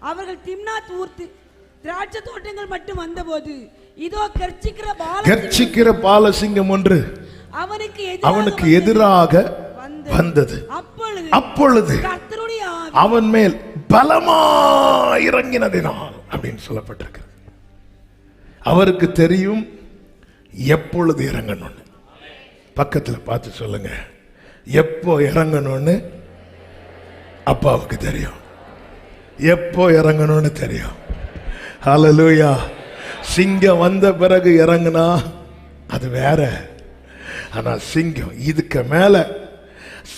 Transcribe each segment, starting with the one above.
அவர்கள் திம்னாத் ஊர் தி- திராட்சை தோட்டங்கள் மட்டும் வந்தபோது இதோ கர்ச்சிக்கிற பால கர்ச்சிக்கிற பாலசிங்கம் ஒன்று அவனுக்கு அவனுக்கு. எதிராக வந்தது. அப்பொழுது அவன் மேல் பலமா இறங்கினதினால் அப்படின்னு சொல்லப்பட்டிருக்கு அவருக்கு தெரியும் எப்பொழுது இறங்கணும்னு. பக்கத்துல பார்த்து சொல்லுங்க. எப்போ இறங்கணும்னு அப்பாவுக்கு தெரியும். எப்போ இறங்கணும்னு தெரியும். ஹலலூயா சிங்கம் வந்த பிறகு இறங்குனா அது வேற. ஆனால் சிங்கம் இதுக்கு மேல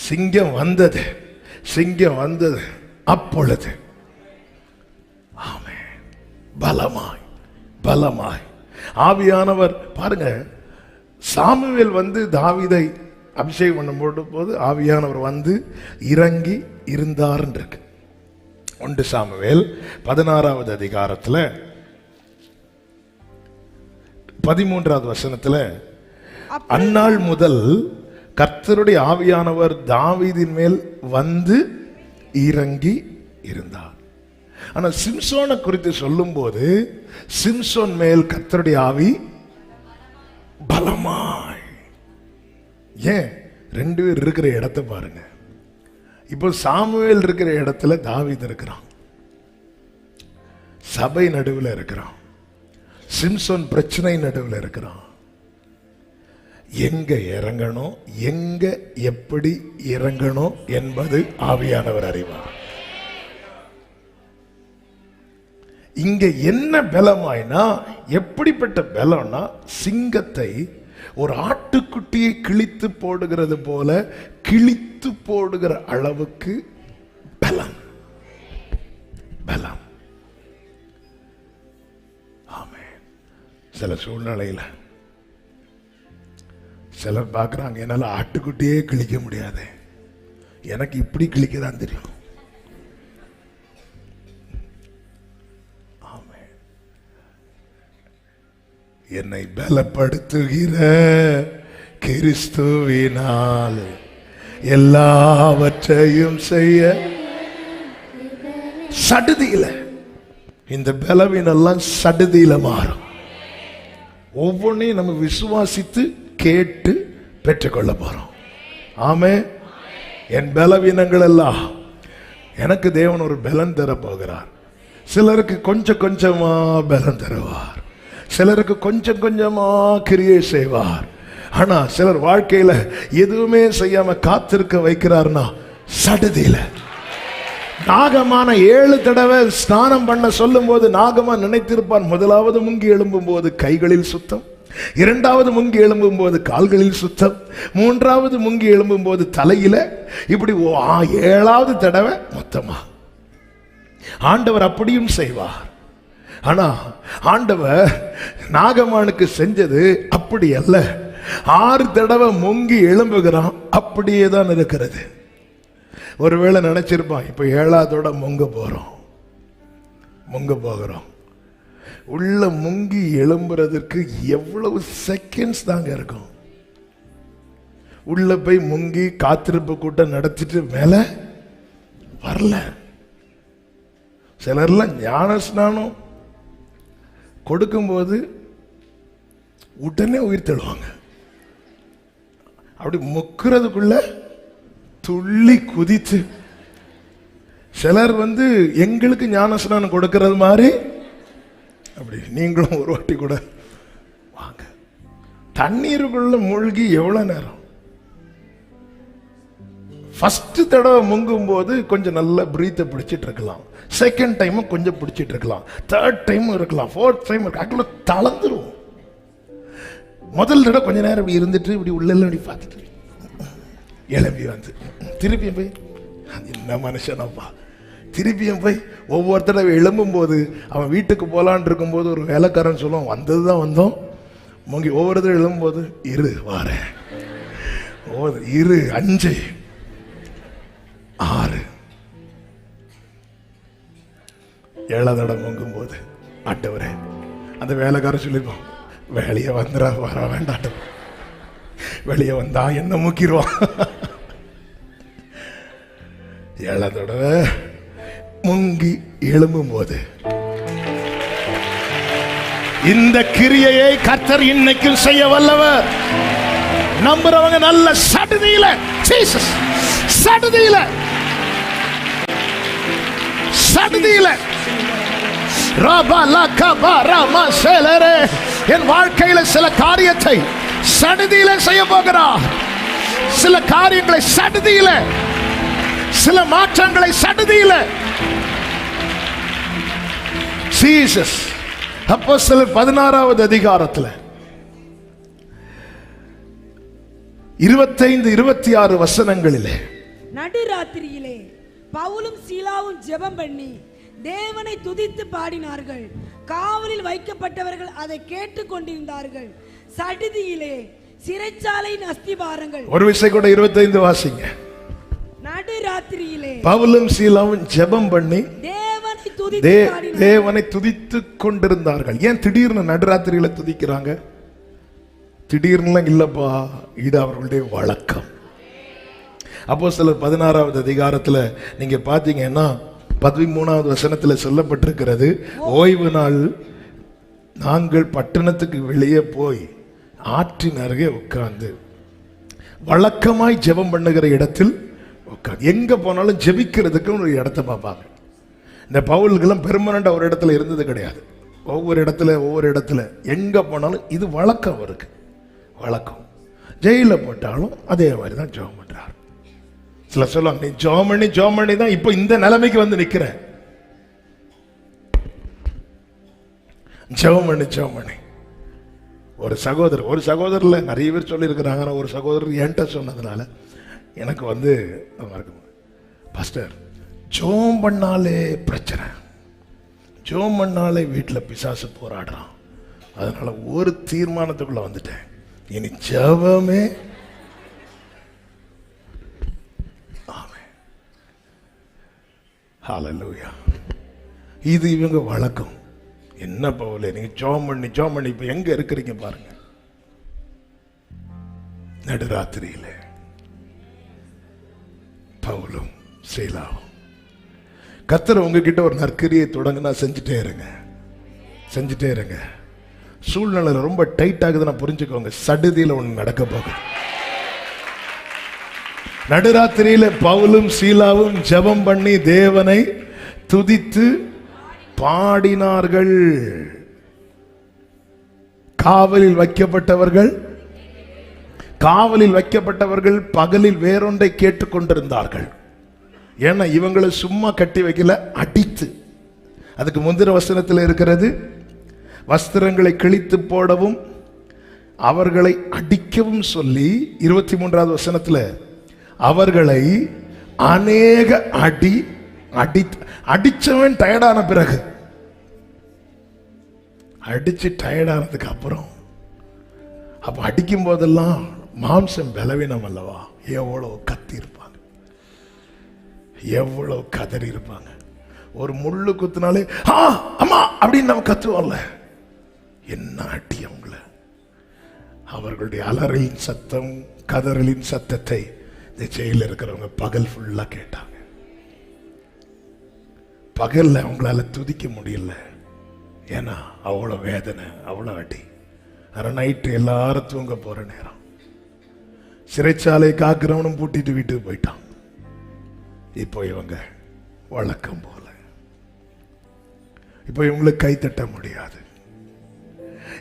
சிங்கம் வந்தது சிங்கம் வந்தது அப்பொழுது. ஆமே பலமாய் பலமாய். ஆவியானவர் பாருங்க சாமுவேல் வந்து தாவிதை அபிஷேகம் பண்ணும் போது ஆவியானவர் வந்து இறங்கி இருந்தார்ன்னு இருக்கு. ஒன்று சாமுவேல் பதினாறாவது அதிகாரத்துல பதிமூன்றாவது வசனத்துல அந்நாள் முதல் கர்த்தருடைய ஆவியானவர் தாவீதின் மேல் வந்து இறங்கி இருந்தார். ஆனா சிம்சோனை குறித்து சொல்லும்போது சிம்சோன் மேல் கர்த்தருடைய ஆவி பலமாய். ஏன்? ரெண்டு பேர் இருக்கிற இடத்த பாருங்க. இப்போ சாமுவேல் இருக்கிற இடத்துல தாவீது இருக்கிறான். சபை நடுவில் இருக்கிறான். சிம்சோன் பிரச்சனை நடுவில் இருக்கிறான். எங்க இறங்கணும் எங்க எப்படி இறங்கணும் என்பது ஆவியானவர் அறிவார். இங்க என்ன பலமாயினா எப்படிப்பட்ட பலம்னா சிங்கத்தை ஒரு ஆட்டுக்குட்டியை கிழித்து போடுகிறது போல கிழித்து போடுகிற அளவுக்கு பலம். பலம். ஆமே சில சூழ்நிலையில சிலர் பார்க்குறாங்க என்னால் ஆட்டுக்குட்டியே கிழிக்க முடியாது. எனக்கு இப்படி கிழிக்க தான் தெரியும். என்னை பலப்படுத்துகிற கிறிஸ்துவினால் எல்லாவற்றையும் செய்ய சடுதியில. இந்த பலவீனெல்லாம் சடுதியில மாறும். ஒவ்வொன்றையும் நம்ம விசுவாசித்து கேட்டு பெற்றுக்கொள்ள போறோம். ஆமே என் பலவீனங்கள் எல்லாம் எனக்கு தேவன் ஒரு பலன் தர போகிறார். சிலருக்கு கொஞ்சம் கொஞ்சமா பலன் தருவார். சிலருக்கு கொஞ்சம் கொஞ்சமா கிரியை செய்வார். ஆனா சிலர் வாழ்க்கையில எதுவுமே செய்யாம காத்திருக்க வைக்கிறார்னா சடுதியில. நாகமான ஏழு தடவை ஸ்நானம் பண்ண சொல்லும் போது நாகமா நினைத்திருப்பான். முதலாவது முங்கி எழும்பும் போது கைகளில் சுத்தம். இரண்டாவது முங்கி எழும்பும் போது கால்களில் சுத்தம். மூன்றாவது முங்கி எழும்பும் போது தலையில. இப்படி ஓ- ஆ, ஏழாவது தடவை மொத்தமா. ஆண்டவர் அப்படியும் செய்வார். ஆனா ஆண்டவர் நாகமானுக்கு செஞ்சது அப்படி அல்ல ஆறு தடவை முங்கி எழும்புகிறான் அப்படியே தான் இருக்கிறது. ஒருவேளை நினைச்சிருப்பான் இப்போ ஏழாவதோட முங்க போகிறோம் முங்க போகிறோம். உள்ள முங்கி எழும்புறதற்கு எவ்வளவு செகண்ட்ஸ் தாங்க இருக்கும். உள்ள போய் முங்கி காத்திருப்பு கூட்டம் நடத்திட்டு மேலே வரல. சிலர்லாம் ஞான ஸ்நானம் கொடுக்கும்போது உடனே உயிர் தழுவாங்க. அப்படி முக்கிறதுக்குள்ள துள்ளி குதித்து சிலர் வந்து எங்களுக்கு ஞானஸ்நானம் கொடுக்கறது மாதிரி அப்படி நீங்களும் ஒரு வாட்டி கூட வாங்க. தண்ணீருக்குள்ள மூழ்கி எவ்வளோ நேரம்? ஃபஸ்ட்டு தடவை முங்கும் போது கொஞ்சம் நல்லா பிரீத்தை பிடிச்சிட்டு இருக்கலாம். செகண்ட் டைமும் கொஞ்சம் பிடிச்சிட்டு இருக்கலாம். தேர்ட் டைமும் இருக்கலாம். ஃபோர்த் டைம் இருக்கலாம். அதுக்குள்ள தளர்ந்துரும். முதல் தடவை கொஞ்ச நேரம் இப்படி இருந்துட்டு இப்படி உள்ளெல்லாம் அப்படி இப்படி பார்த்துட்டு எழும்பி வந்து. திருப்பியும் போய் அது என்ன மனுஷனப்பா திருப்பியும் போய் ஒவ்வொரு தடவை எழும்பும் போது அவன் வீட்டுக்கு போகலான் இருக்கும்போது ஒரு வேலைக்காரன் சொல்லுவான் வந்தது தான் வந்தோம். முங்கி ஒவ்வொரு தடவை எழும்பும்போது இரு வாரேன். ஒவ்வொரு இரு அஞ்சு. ஆறு. ஏழாவது தடவை முங்கும் போது ஆண்டவரே அந்த வேலைக்காரன் சொல்லியிருப்பான் வேலையை வந்துடா வர வேண்டாட்டம் வெளியே வந்தா என்ன முக்கிடுவான்? ஏழாவது தடவை முங்கி எழும்பும் போது இந்த கிரியையை கர்த்தர் இன்னைக்கும் செய்ய வல்லவர். நம்புறவங்க நல்ல சடுதியில ஜீசஸ் சடுதியில. சடுதியில என் வாழ்க்கையில சில காரியத்தை சடுதியில செய்ய போகிறார் சில காரியங்களை சடுதியில சில மாற்றங்களை சடுதியில ஜீசஸ் அப்போ சிலர் பதினாறாவது அதிகாரத்துல. இருபத்தைந்து இருபத்தி ஆறு வசனங்களிலே. நடுராத்திரியிலே பவுலும் சீலாவும் ஜெபம் பண்ணி தேவனை துதித்து பாடினார்கள். காவலில் வைக்கப்பட்டவர்கள் அதை கேட்டுக் கொண்டிருந்தார்கள். சடுதியிலே சிறைச்சாலையின் அஸ்திபாரங்கள். ஒரு விஷயம் கூட இருபத்தைந்து வாசிங்க. நடுராத்திரியிலே பவுலும் சீலாவும் ஜெபம் பண்ணி தேவனை துதித்து தேவனை கொண்டிருந்தார்கள். ஏன் திடீர்னு நடுராத்திரியில துதிக்கிறாங்க? திடீர்னுலாம் இல்லப்பா இது அவர்களுடைய வழக்கம். அப்போ சிலர் பதினாறாவது அதிகாரத்துல நீங்க பார்த்தீங்கன்னா பதிமூணாவது வசனத்தில் சொல்லப்பட்டிருக்கிறது ஓய்வு நாள் நாங்கள் பட்டணத்துக்கு வெளியே போய் ஆற்றின் அருகே உட்கார்ந்து வழக்கமாய் ஜெபம் பண்ணுகிற இடத்தில் உட்காந்து எங்க போனாலும் ஜெபிக்கிறதுக்கு ஒரு இடத்த பார்ப்பாங்க. இந்த பவுல்களும் பெர்மனண்டா ஒரு இடத்துல இருந்தது கிடையாது. ஒவ்வொரு இடத்துல ஒவ்வொரு இடத்துல. எங்க போனாலும் இது வழக்கம் அவருக்கு. வழக்கம். ஜெயிலில் போட்டாலும் அதே மாதிரி தான் ஜெபம் சில சொல்லுவாங்க நீ ஜெபம் பண்ணி ஜெபம் பண்ணி தான் இப்போ இந்த நிலைமைக்கு வந்து நிற்கிற ஜெபம் பண்ணி ஜெபம் பண்ணி ஒரு சகோதரர் ஒரு சகோதரில் நிறைய பேர் சொல்லியிருக்கிறாங்க. ஒரு சகோதரர் என்கிட்ட சொன்னதுனால எனக்கு வந்து மறக்க பாஸ்டர் ஜோம் பண்ணாலே பிரச்சனை. ஜோம் பண்ணாலே வீட்டில் பிசாசு போராடுறான். அதனால் ஒரு தீர்மானத்துக்குள்ளே வந்துட்டேன். இனி ஜெபமே ஹாலலூயா இது இவங்க வழக்கம். என்ன போகல நீங்க ஜோம் பண்ணி ஜோம் பண்ணி இப்போ எங்க இருக்கிறீங்க பாருங்க. நடுராத்திரியில பவுலும் சீலாவும். கர்த்தர் உங்ககிட்ட ஒரு நற்கரியை தொடங்கினா செஞ்சுட்டே இருங்க. செஞ்சுட்டே இருங்க. சூழ்நிலை ரொம்ப டைட் ஆகுதுன்னா புரிஞ்சுக்கோங்க. சடுதியில் ஒண்ணு நடக்க போகுது. நடுராத்திரியில பவுலும் சீலாவும் ஜெபம் பண்ணி தேவனை துதித்து பாடினார்கள். காவலில் வைக்கப்பட்டவர்கள் காவலில் வைக்கப்பட்டவர்கள் பகலில் வேறொன்றை கேட்டுக்கொண்டிருந்தார்கள் ஏன்னா இவங்களை சும்மா கட்டி வைக்கல அடித்து. அதுக்கு முந்திர வசனத்தில் இருக்கிறது வஸ்திரங்களை கிழித்து போடவும் அவர்களை அடிக்கவும் சொல்லி இருபத்தி மூன்றாவது வசனத்தில் அவர்களை அநேக அடி அடி அடிச்சவன் டயர்டான பிறகு அடிச்சு டயர்டானதுக்கு அப்புறம் அப்ப அடிக்கும் போதெல்லாம் மாம்சம் பலவீனம் அல்லவா? எவ்வளவு கத்தி இருப்பாங்க. எவ்வளவு கதறி இருப்பாங்க. ஒரு முள்ளு குத்துனாலே ஆ அம்மா! அப்படின்னு நம்ம கத்துவோம்ல. என்ன அடி அவங்கள? அவர்களுடைய அலறலின் சத்தம் கதறலின் சத்தத்தை இந்த ஜெயிலில் இருக்கிறவங்க பகல் ஃபுல்லாக கேட்டாங்க. பகல்ல அவங்களால துதிக்க முடியல. ஏன்னா அவ்வளோ வேதனை அவ்வளோ அடி. அரை நைட்டு எல்லாரும் தூங்க போற நேரம். சிறைச்சாலை காக்கிறவனும் பூட்டிட்டு வீட்டுக்கு போயிட்டான். இப்போ இவங்க வழக்கம் போல. இப்போ இவங்களுக்கு கை தட்ட முடியாது.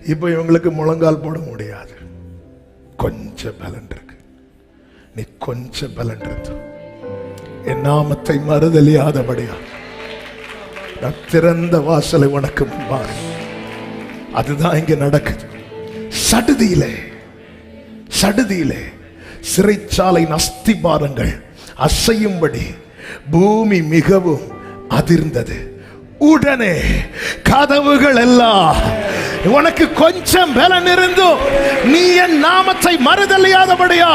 இப்போ இவங்களுக்கு முழங்கால் போட முடியாது. கொஞ்சம் பலன் இருக்கு. நீ கொஞ்சம் பலன் இருந்து என் நாமத்தை மறுதலியாதபடியா. நான் திறந்த வாசலை உனக்கு முன்பாக. அதுதான் இங்க நடக்குது. சடுதியிலே சடுதியிலே சிறைச்சாலையின் அஸ்திபாரங்கள் அசையும்படி பூமி மிகவும் அதிர்ந்தது. உடனே கதவுகள் எல்லாம் உனக்கு கொஞ்சம் பலன் இருந்தும் நீ என் நாமத்தை மறுதலியாதபடியா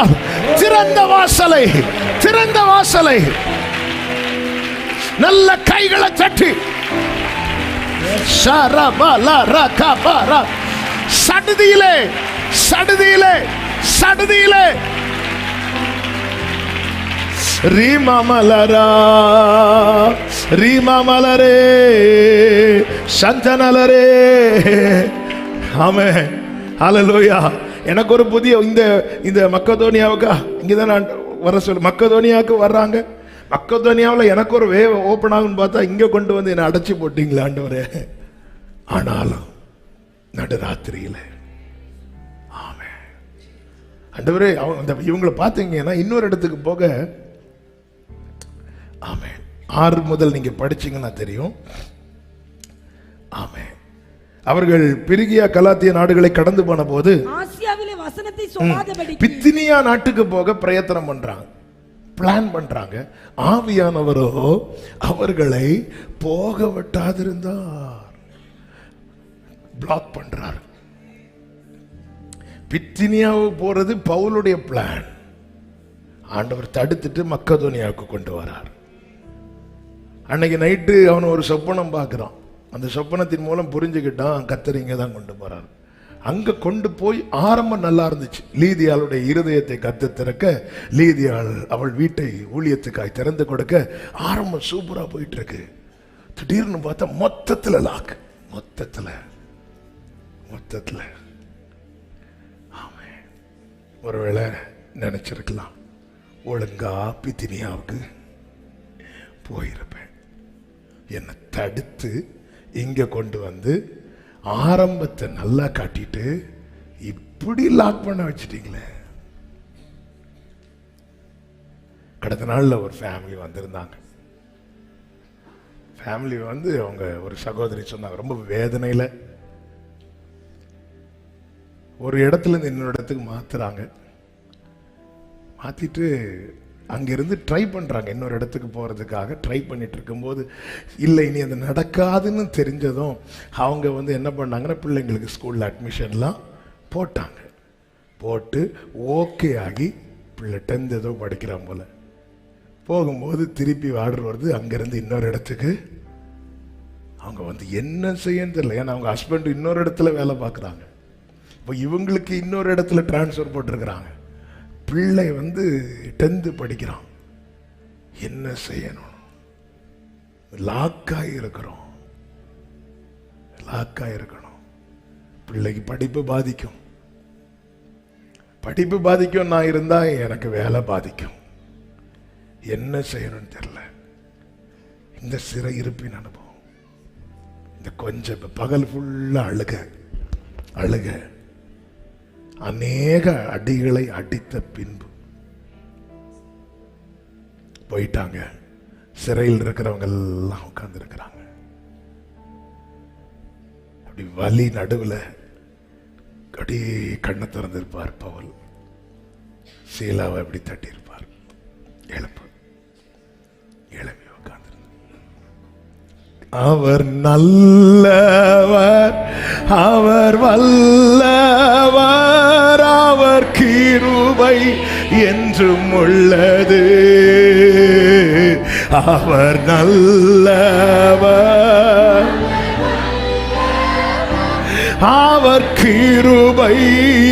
திறந்த வாசலை திறந்த வாசலை. நல்ல கைகளை தட்டி. சடுதியிலே சடுதியிலே சடுதியிலே. ரீமமலரா ரீமமலரே சந்தனலரே. ஆமே அலலோயா எனக்கு ஒரு புதிய இந்த இந்த மக்கதோனியாவுக்கா இங்கே தான் நான் வர சொல்லு மக்கதோனியாவுக்கு வர்றாங்க. மக்கதோனியாவில் எனக்கு ஒரு வே ஓப்பன் ஆகும்னு பார்த்தா இங்கே கொண்டு வந்து என்னை அடைச்சி போட்டிங்களாண்டவரே ஆனாலும் நடுராத்திரியில். ஆமே அண்டவரே அவங்க அந்த இவங்களை பார்த்தீங்கன்னா இன்னொரு இடத்துக்கு போக ஆமே ஆறு முதல் நீங்க படிச்சீங்கன்னா தெரியும். ஆமே அவர்கள் பிரிகியா கலாத்திய நாடுகளை கடந்து போன போது பித்தினியா நாட்டுக்கு போக பிரயத்தனம் பண்றாங்க. பிளான் பண்றாங்க. ஆவியானவரோ அவர்களை போக விட்டாதிருந்தார். பிளாக் பண்றார். பித்தினியாவுக்கு போறது பவுலுடைய பிளான் ஆண்டவர் தடுத்துட்டு மக்கதோனியாவுக்கு கொண்டு வரார். அன்னைக்கு நைட்டு அவன் ஒரு சொப்பனம் பார்க்குறான். அந்த சொப்பனத்தின் மூலம் புரிஞ்சுக்கிட்டான் கத்தர் இங்கே தான் கொண்டு போகிறார் அங்க கொண்டு போய் ஆரம்பம் நல்லா இருந்துச்சு. லீதியாளுடைய இருதயத்தை கத்து திறக்க லீதியாள் அவள் வீட்டை ஊழியத்துக்காய் திறந்து கொடுக்க ஆரம்பம் சூப்பரா போயிட்டு இருக்கு திடீர்னு பார்த்தா மொத்தத்துல லாக் மொத்தத்துல. மொத்தத்துல. ஆமே ஒருவேளை நினைச்சிருக்கலாம். ஒழுங்கா பித்தினியாவுக்கு போயிருப்பேன். என்னை தடுத்து இங்க கொண்டு வந்து ஆரம்பத்தை நல்லா காட்டிட்டு இப்படி லாக் பண்ண வச்சிட்டீங்களே. கடந்த நாளில் ஒரு ஃபேமிலி வந்திருந்தாங்க. ஃபேமிலி வந்து அவங்க ஒரு சகோதரி சொன்னாங்க ரொம்ப வேதனையில். ஒரு இடத்துல இருந்து இன்னொரு இடத்துக்கு மாற்றுறாங்க மாற்றிட்டு அங்கேருந்து ட்ரை பண்ணுறாங்க இன்னொரு இடத்துக்கு போகிறதுக்காக ட்ரை பண்ணிகிட்டு இருக்கும்போது இல்லை இனி அது நடக்காதுன்னு தெரிஞ்சதும் அவங்க வந்து என்ன பண்ணாங்கன்னா பிள்ளைங்களுக்கு ஸ்கூலில் அட்மிஷன்லாம் போட்டாங்க. போட்டு ஓகே ஆகி பிள்ளை டென்த் ஏதோ படிக்கிறான் போல். போகும்போது திருப்பி ஆர்டர் வருது. அங்கேருந்து இன்னொரு இடத்துக்கு அவங்க வந்து என்ன செய்யன்னு தெரியல. ஏன்னா அவங்க ஹஸ்பண்ட் இன்னொரு இடத்துல வேலை பார்க்குறாங்க. இப்போ இவங்களுக்கு இன்னொரு இடத்துல டிரான்ஸ்ஃபர் போட்டிருக்கிறாங்க. பிள்ளை வந்து டென்த்து படிக்கிறான். என்ன செய்யணும்? லாக்காக இருக்கிறோம். லாக்காக இருக்கணும். பிள்ளைக்கு படிப்பு பாதிக்கும். படிப்பு பாதிக்கும் நான் இருந்தால் எனக்கு வேலை பாதிக்கும். என்ன செய்யணும்னு தெரியல. இந்த சிறை இருப்பின் அனுபவம். இந்த கொஞ்சம் பகல் ஃபுல்லாக அழுக. அழுக. அநேக அடிகளை அடித்த பின்பு போயிட்டாங்க. சிறையில் இருக்கிறவங்க எல்லாம் உட்கார்ந்து இருக்கிறாங்க அப்படி வலி நடுவுல அப்படி கண்ணை திறந்திருப்பார் பவுல். சீலாவை அப்படி தட்டியிருப்பார். எழுப்பு. அவர் நல்லவர் அவர் வல்லவர் அவர் கீருவை என்றும் உள்ளது. அவர் நல்லவர் அவர் கிருபை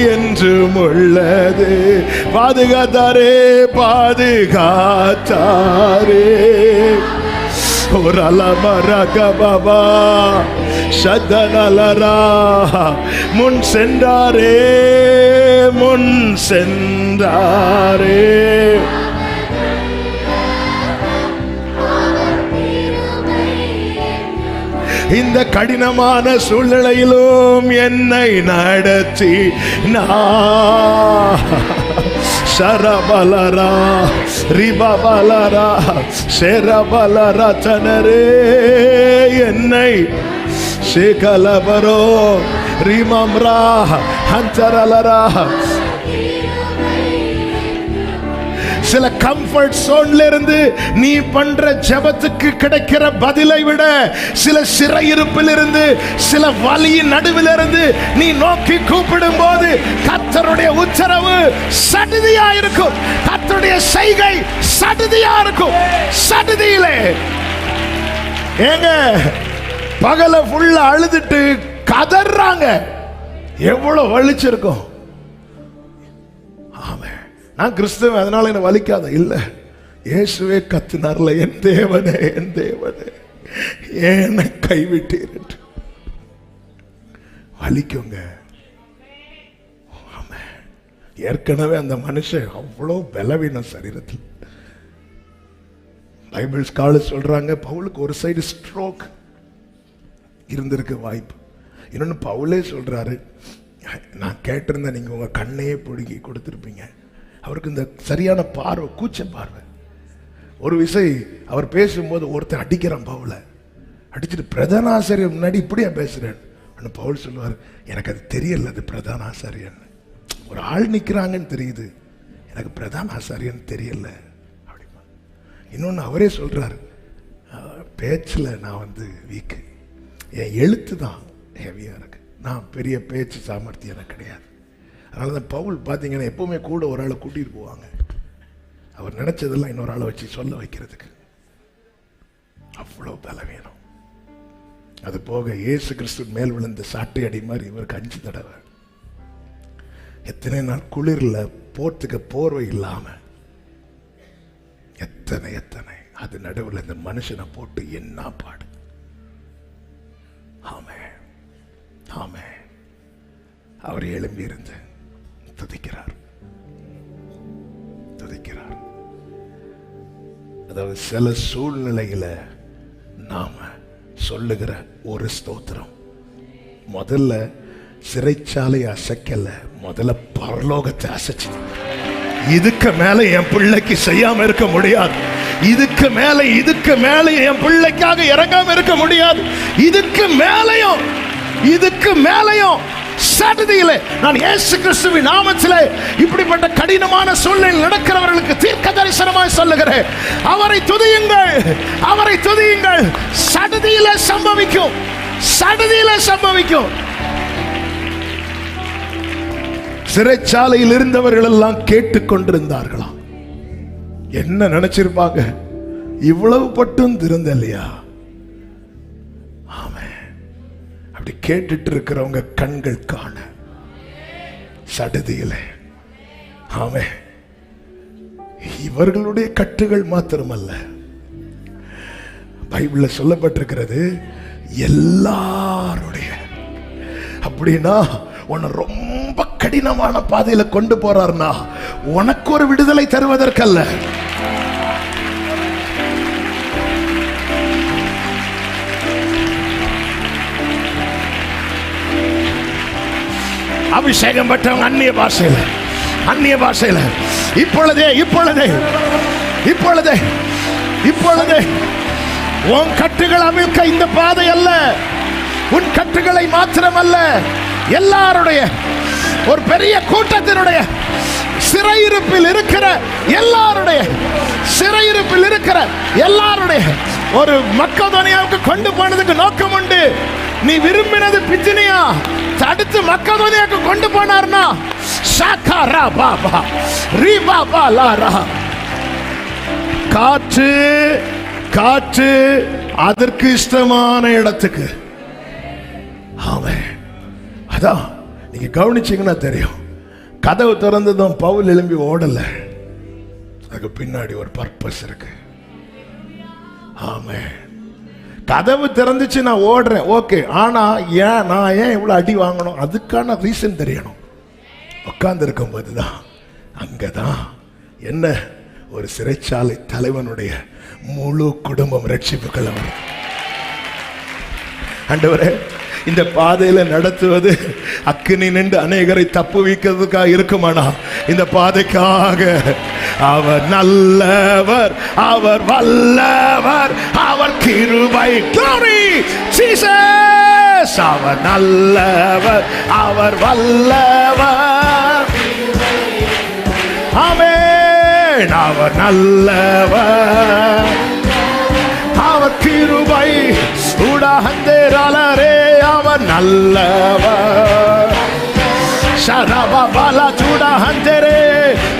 என்றும் உள்ளது. பாதுகாத்தாரே பாதுகாத்தாரே. முன் சென்றாரே முன் சென்றாரே. இந்த கடினமான சூழ்நிலையிலும் என்னை நடத்தி நான் சரபலரா ரிபபலரா செரபலரா தனரே என்னை சேகலபரோ ரிமம்ரா ஹந்தரலரா சில கம்ஃபர்ட் சோன்ல இருந்து நீ பண்ற ஜபத்துக்கு கிடைக்கிற பதிலை விட சில சிறையிருப்பில் இருந்து சில வலியின் நடுவில் இருந்து நீ நோக்கி கூப்பிடும் போது கத்தருடைய உத்தரவு சடுதியா இருக்கும். கத்தருடைய செய்கை சடுதியா இருக்கும். சடுதியிலே. ஏங்க பகல ஃபுல்லா அழுதுட்டு கதறாங்க எவ்வளவு வலிச்சிருக்கும். ஆமே நான் கிறிஸ்தவன் அதனால என்ன வலிக்காத. இல்லை. இயேசுவே கத்தினார்ல என் தேவனே என் தேவனே. ஏன கைவிட்டீர் என்று. வலிக்குங்க. ஏற்கனவே அந்த மனுஷன் அவ்வளோ பலவீனம் சரீரத்தில். பைபிள் ஸ்காலர் சொல்றாங்க பவுலுக்கு ஒரு சைடு ஸ்ட்ரோக் இருந்திருக்க வாய்ப்பு. இன்னொன்று பவுலே சொல்றாரு நான் கேட்டிருந்தேன் நீங்கள் உங்கள் கண்ணையே பிடுங்கி கொடுத்துருப்பீங்க. அவருக்கு இந்த சரியான பார்வை கூச்ச பார்வை. ஒரு விசை அவர் பேசும்போது ஒருத்தன் அடிக்கிறான் பவுல. அடிச்சுட்டு பிரதான ஆசிரியர் முன்னாடி இப்படியா பேசுறேன்? ஆனா பவுல் சொல்லுவார் எனக்கு அது தெரியல அது பிரதான ஆசாரியன். ஒரு ஆள் நிற்கிறாங்கன்னு தெரியுது. எனக்கு பிரதான ஆசாரியன் தெரியல. அப்படிமா இன்னொன்று அவரே சொல்கிறார் பேச்சில் நான் வந்து வீக்கு. என் எழுத்து தான் ஹெவியாக இருக்குது நான் பெரிய பேச்சு சாமர்த்தியம் எனக்கு கிடையாது. அதனால தான் பவுல் பார்த்தீங்கன்னா எப்பவுமே கூட ஒரு ஆளை கூட்டிகிட்டு போவாங்க. அவர் நினச்சதெல்லாம் இன்னொரு ஆளை வச்சு சொல்ல வைக்கிறதுக்கு. அவ்வளோ பலவீனம் அது போக இயேசு கிறிஸ்து மேல் விழுந்த சாட்டை அடி மாதிரி இவருக்கு அஞ்சு தடவை. எத்தனை நாள் குளிரில் போர்த்துக்க போர்வை இல்லாமல் எத்தனை எத்தனை. அது நடுவில் இந்த மனுஷனை போட்டு என்ன பாடு. ஆமே ஆமே அவர் எழும்பியிருந்தேன் துதிக்கிறார். துதிக்கிறார். அதாவது சில சூழ்நிலையில நாம சொல்லுகிற ஒரு ஸ்தோத்திரம். முதல்ல சிறைச்சாலை அசைக்கல முதல்ல பரலோகத்தை அசைச்சு. இதுக்கு மேல என் பிள்ளைக்கு செய்யாம இருக்க முடியாது. இதுக்கு மேல இதுக்கு மேல என் பிள்ளைக்காக இறங்காம இருக்க முடியாது. இதுக்கு மேலையும் இதுக்கு மேலையும் சடுதியிலே நான் இயேசு கிறிஸ்துவின் நாமத்திலே இப்படிப்பட்ட கடினமான சூழ்நிலை நடக்கிறவர்களுக்கு தீர்க்க தரிசனமாய் சொல்லுகிறேன். அவரை துதியுங்கள் அவரை துதியுங்கள். சடுதியில சம்பவிக்கும் சடுதியில சம்பவிக்கும். சிறைச்சாலையில் இருந்தவர்கள் எல்லாம் கேட்டுக்கொண்டிருந்தார்களாம். என்ன நினைச்சிருப்பாங்க? இவ்வளவு பட்டும் இல்லையா அப்படி கேட்டுட்டு இருக்கிறவங்க கண்கள் காண சடுதியில. ஆமே. இவர்களுடைய கட்டுகள் மாத்திரமல்ல. பைபிள்ல சொல்லப்பட்டிருக்கிறது எல்லாருடைய. அப்படின்னா உன்னை ரொம்ப கடினமான பாதையில கொண்டு போறாருன்னா உனக்கு ஒரு விடுதலை தருவதற்கல்ல. அபிஷேகம் பெற்றவங்க அந்நிய பாஷையில் அந்நிய பாஷையில். இப்பொழுதே இப்பொழுதே இப்பொழுதே இப்பொழுதே. உன் கட்டுகள் அமிழ்க்க இந்த பாதை அல்ல. உன் கட்டுகளை மாத்திரமல்ல. எல்லாருடைய ஒரு பெரிய கூட்டத்தினுடைய சிறையிருப்பில் இருக்கிற எல்லாருடைய சிறையிருப்பில் இருக்கிற எல்லாருடைய ஒரு மக்கதோனியாவுக்கு கொண்டு போனதுக்கு நோக்கம் உண்டு. நீ விரும்பினது பிச்சினியா? தடுத்து மக்கதோனியாவுக்கு கொண்டு போனார்னா? ஷாக்கா ரா பாபா ரீ பாபா லா காற்று காற்று அதற்கு இஷ்டமான இடத்துக்கு. ஆமென். அதான் நீங்க கவனிச்சீங்கன்னா தெரியும். கதவு திறந்ததும் பவுல் எழும்பி ஓடல. அதுக்கு பின்னாடி ஒரு பர்பஸ் இருக்கு. ஆமே கதவு திறந்துச்சு நான் ஓடுறேன். ஓகே ஆனா ஏன் நான் ஏன் இவ்வளவு அடி வாங்கணும்? அதுக்கான ரீசன் தெரியணும். உட்கார்ந்து இருக்கும் போதுதான் அங்கதான் என்ன ஒரு சிறைச்சாலை தலைவனுடைய முழு குடும்பம் ரட்சிப்புகள் அவர் அண்டவரே இந்த பாதையில நடத்துவது அக்கினி நின்று அநேகரை தப்பு வைக்கிறதுக்காக இருக்குமானா? இந்த பாதைக்காக. அவர் நல்லவர் அவர் வல்லவர் அவர் கிருபை அவர் நல்லவர் அவர் வல்லவர். ஆமேன். அவர் நல்லவர். அவர் கிருபை. உடகந்தேரலரே நல்லவர் சரபாலா சூடா ஹந்தரே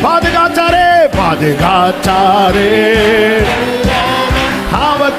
பாதுகாத்தாரே பாதுகாத்தாரே அவர்